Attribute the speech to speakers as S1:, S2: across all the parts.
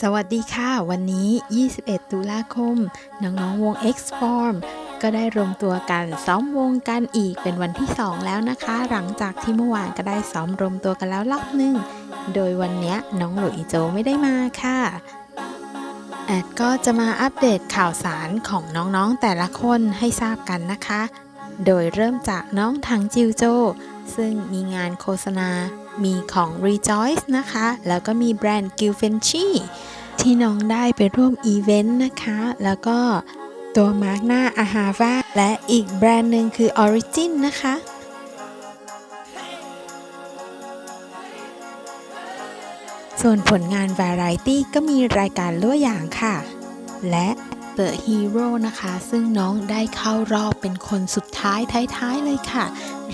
S1: สวัสดีค่ะ วันนี้ 21 ตุลาคม น้องๆ วง X-Form ก็ได้รวมตัวกันซ้อมวงกันอีกเป็นวันที่ 2 แล้วนะคะ หลังจากที่เมื่อวานก็ได้ซ้อมรวมตัวกันแล้วรอบหนึ่งโดยวันนี้น้องหลุยโจไม่ได้มาค่ะแอดก็จะมาอัปเดตข่าวสารของน้องๆแต่ละคนให้ทราบกันนะคะ โดยเริ่มจากน้องถังจิวโจ ซึ่งมีงานโฆษณา มีของ Rejoice นะคะ แล้วก็มีแบรนด์ g i l f e n c h i ที่น้องได้ไปร่วมอีเวนต์นะคะ แล้วก็ตัวมาร์กหน้าอาฮาวาและอีกแบรนด์หนึ่งคือ Origin นะคะส่วนผลงาน Variety ก็มีรายการลั่วอย่างค่ะ และ The Hero นะคะ ซึ่งน้องได้เข้ารอบเป็นคนสุดท้ายท้ายๆเลยค่ะ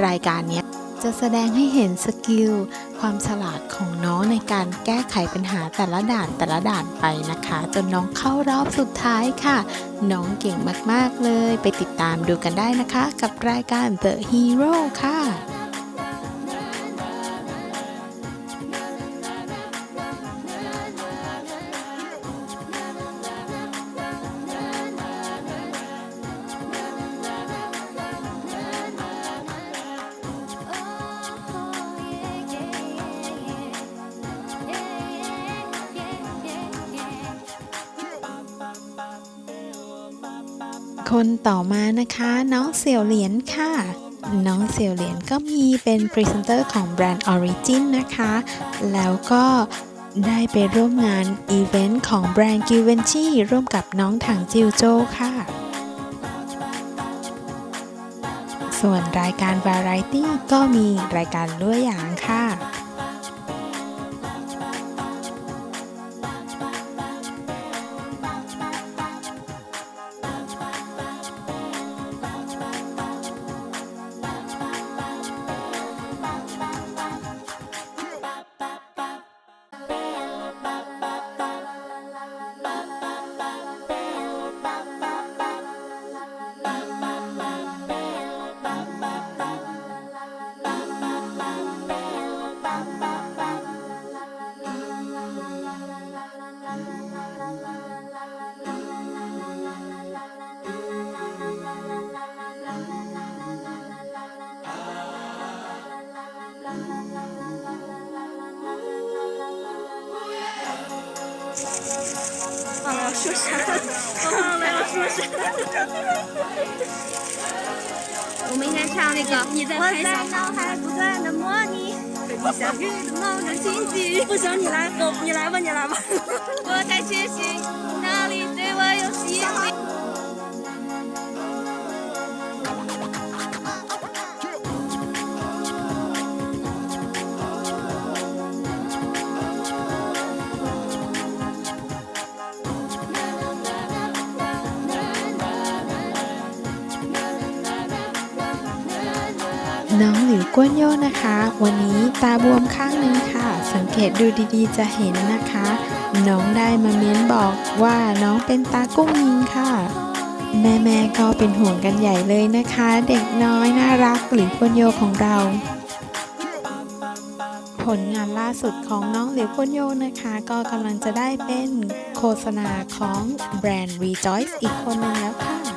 S1: รายการนี้จะแสดงให้เห็นสกิล ความฉลาดของน้องในการแก้ไขปัญหาแต่ละด่านแต่ละด่านไปนะคะ จนน้องเข้ารอบสุดท้ายค่ะ น้องเก่งมากๆเลย ไปติดตามดูกันได้นะคะ กับรายการ The Hero ค่ะ คนต่อมานะคะน้องเสี่ยวเหรียญค่ะ น้องเสี่ยวเหรียญก็มีเป็นพรีเซนเตอร์ของแบรนด์ Origin นะคะ แล้วก็ได้ไปร่วมงานอีเวนต์ของแบรนด์ g i v e n c h i ร่วมกับน้องถังจิวโจค่ะ ส่วนรายการ Variety ก็มีรายการลั่วหยางค่ะ
S2: 说啥，我忘了要说啥。我们应该唱那个你在我在脑海不断的模拟和你相遇的某种情景。不行，你来，我你来吧，你来吧。我在学习
S1: น้องหลิวกวนโยนะคะ วันนี้ตาบวมข้างหนึงค่ะ สังเกตดูดีๆ จะเห็นนะคะ น้องได้มาเม้นบอกว่าน้องเป็นตากุ้งยิงค่ะ แม่ๆก็เป็นห่วงกันใหญ่เลยนะคะ เด็กน้อยน่ารักหลิวกวนโยของเรา ผลงานล่าสุดของน้องหลิวกวนโยนะคะ ก็กำลังจะได้เป็นโฆษณาของแบรนด์ Rejoice อีกคนหนึงแล้วค่ะ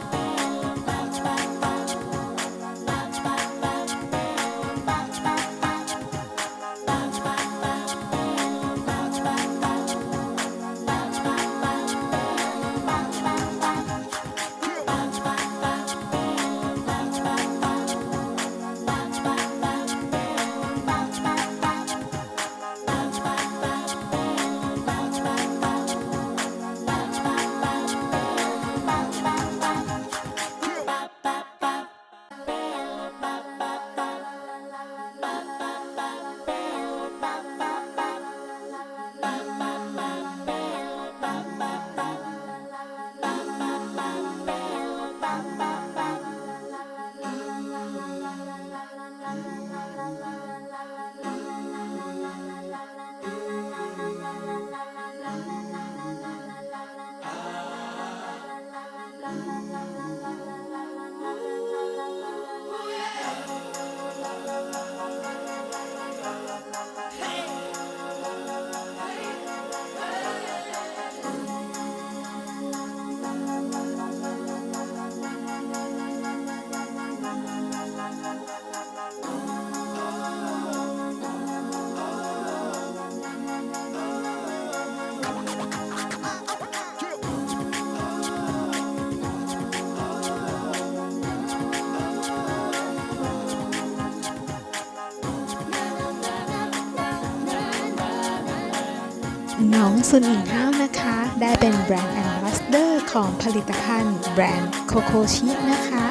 S1: น้องซุนอิงห้าวนะคะ ได้เป็นแบรนด์แอมบาสเดอร์ของผลิตภัณฑ์แบรนด์โคโคชินะคะ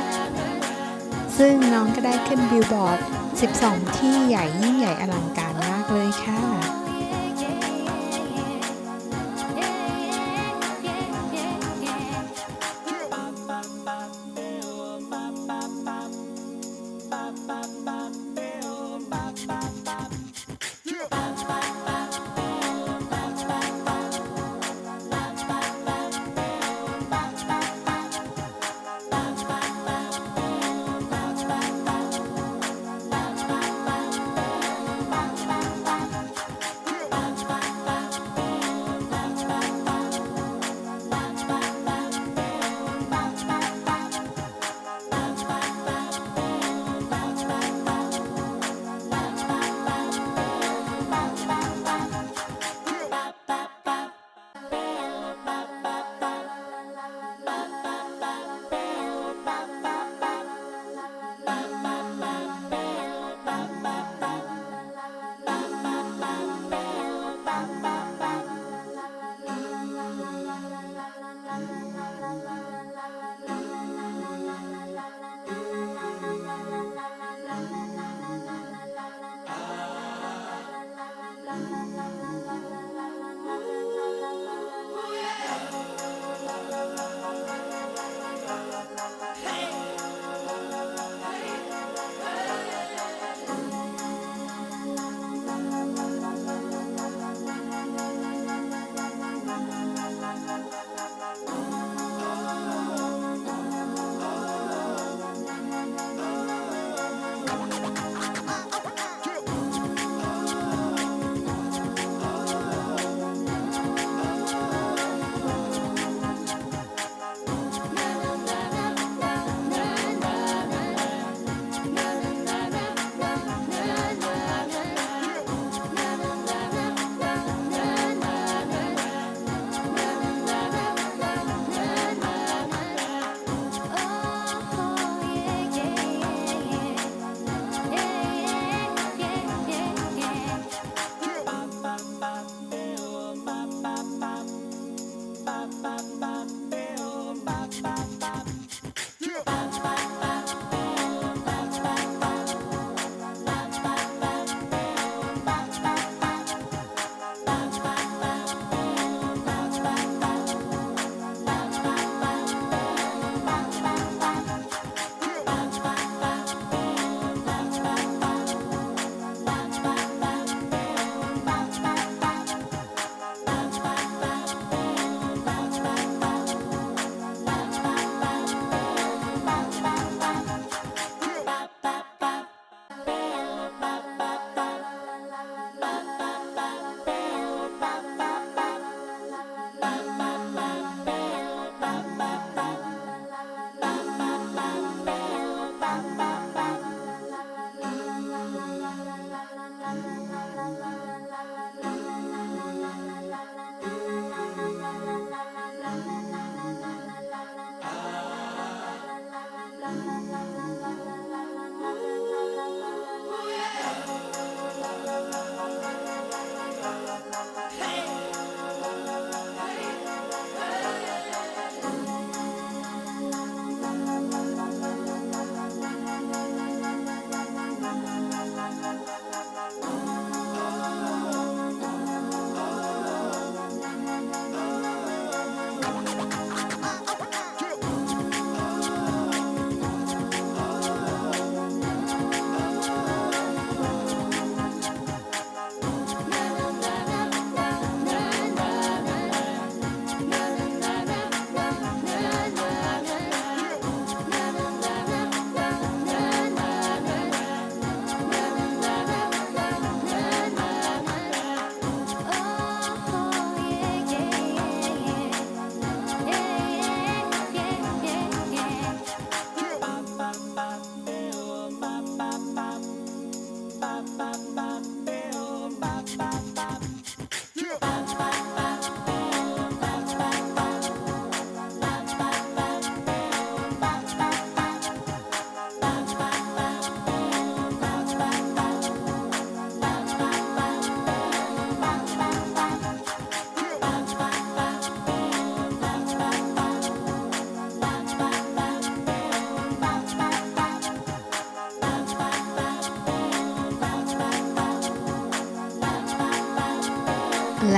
S1: ซึ่งน้องก็ได้ขึ้นบิลบอร์ด 12 ที่ใหญ่ยิ่งใหญ่อลังการมากเลยค่ะ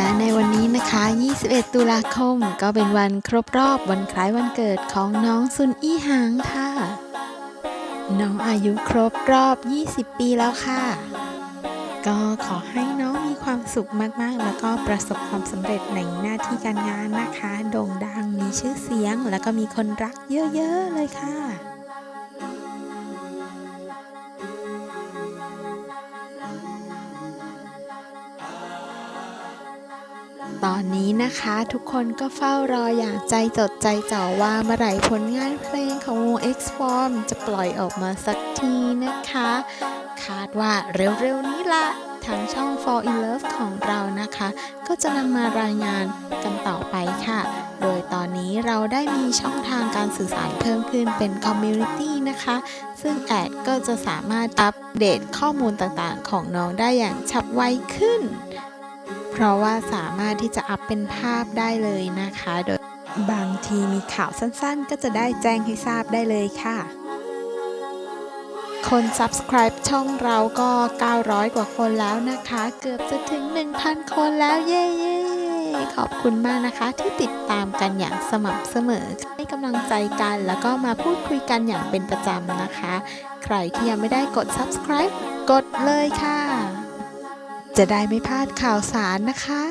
S1: และในวันนี้นะคะ 21 ตุลาคม ก็เป็นวันครบรอบวันคล้ายวันเกิดของน้องซุนอี้หางค่ะ น้องอายุครบรอบ 20 ปีแล้วค่ะ ก็ขอให้น้องมีความสุขมากๆ แล้วก็ประสบความสำเร็จในหน้าที่การงานนะคะ โด่งดังมีชื่อเสียง แล้วก็มีคนรักเยอะ ๆ เลยค่ะ ตอนนี้นะคะทุกคนก็เฝ้ารออย่างใจจดใจจ่อว่าเมื่อไหร่ผลงานเพลงของวง X Form จะปล่อยออกมาสักทีนะคะ คาดว่าเร็วๆนี้ละทางช่อง For in Love ของเรานะคะ ก็จะนำมารายงานกันต่อไปค่ะ โดยตอนนี้เราได้มีช่องทางการสื่อสารเพิ่มขึ้นเป็น Community นะคะ ซึ่งแอดก็จะสามารถอัปเดตข้อมูลต่างๆ ของน้องได้อย่างฉับไวขึ้น เพราะว่าสามารถที่จะอัพเป็นภาพได้เลยนะคะ โดยบางทีมีข่าวสั้นๆ ก็จะได้แจ้งให้ทราบได้เลยค่ะ คน subscribe ช่องเราก็ 900 กว่าคนแล้วนะคะ เกือบจะถึง 1,000 คนแล้วเย้ๆขอบคุณมากนะคะที่ติดตามกันอย่างสม่ำเสมอ ให้กำลังใจกันแล้วก็มาพูดคุยกันอย่างเป็นประจำนะคะ ใครที่ยังไม่ได้กด subscribe กดเลยค่ะ จะได้ไม่พลาดข่าวสารนะคะ